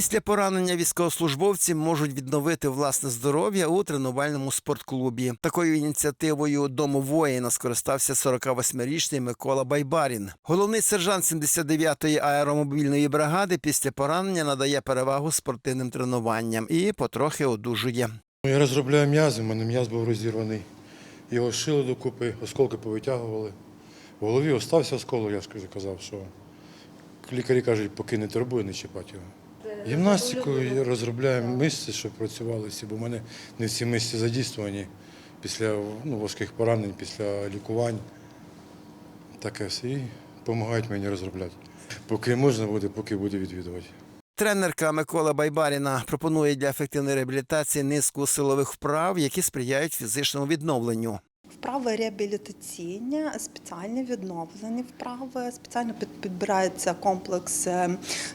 Після поранення військовослужбовці можуть відновити власне здоров'я у тренувальному спортклубі. Такою ініціативою дому воїна скористався 48-річний Микола Байбарін. Головний сержант 79-ї аеромобільної бригади після поранення надає перевагу спортивним тренуванням і потрохи одужує. Я розробляю м'язи, у мене м'яз був розірваний. Його шили докупи, осколки повитягували. В голові остався осколок, я ж казав, що лікарі кажуть, поки не турбує, не чіпати його. Гімнастикою розробляю мишці, щоб працювали всі, бо в мене не всі мишці задійствовані після ну, важких поранень, після лікувань. Таке все. І допомагають мені розробляти. Поки можна буде, поки буду відвідувати. Тренерка Микола Байбаріна пропонує для ефективної реабілітації низку силових вправ, які сприяють фізичному відновленню. Вправи реабілітаційні, спеціально відновлені вправи, спеціально під- підбирається комплекс е,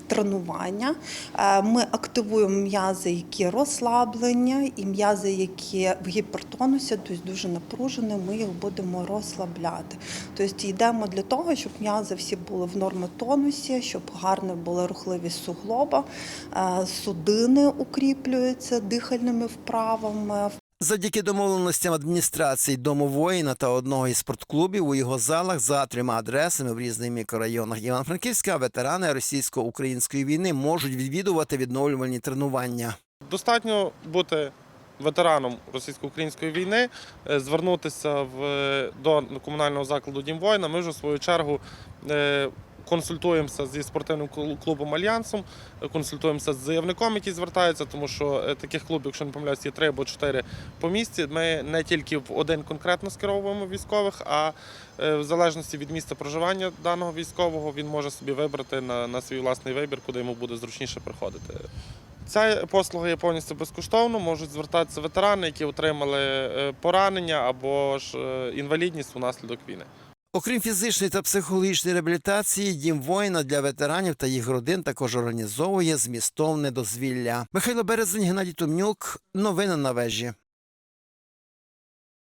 тренування. Е, Ми активуємо м'язи, які розслаблені, і м'язи, які в гіпертонусі, тобто дуже напружені, ми їх будемо розслабляти. Тобто йдемо для того, щоб м'язи всі були в нормотонусі, щоб гарно була рухливість суглоба, Е, судини укріплюються дихальними вправами, Завдяки домовленостям адміністрації дому воїна та одного із спортклубів у його залах за трьома адресами в різних мікрорайонах Івано-Франківська ветерани російсько-української війни можуть відвідувати відновлювальні тренування. Достатньо бути ветераном російсько-української війни, е, звернутися в, до комунального закладу Дім воїна. Ми вже в свою чергу е, консультуємося зі спортивним клубом Альянсом, е, консультуємося з заявником, який звертається, тому що е, таких клубів, якщо не помиляюсь, є три або чотири по місті. Ми не тільки в один конкретно скеровуємо військових, а е, в залежності від місця проживання даного військового він може собі вибрати на, на свій власний вибір, куди йому буде зручніше приходити. Ця послуга є повністю безкоштовно. Можуть звертатися ветерани, які отримали поранення або ж інвалідність унаслідок війни. Окрім фізичної та психологічної реабілітації, дім воїна для ветеранів та їх родин також організовує змістовне дозвілля. Михайло Березень, Геннадій Томнюк. Новини на вежі.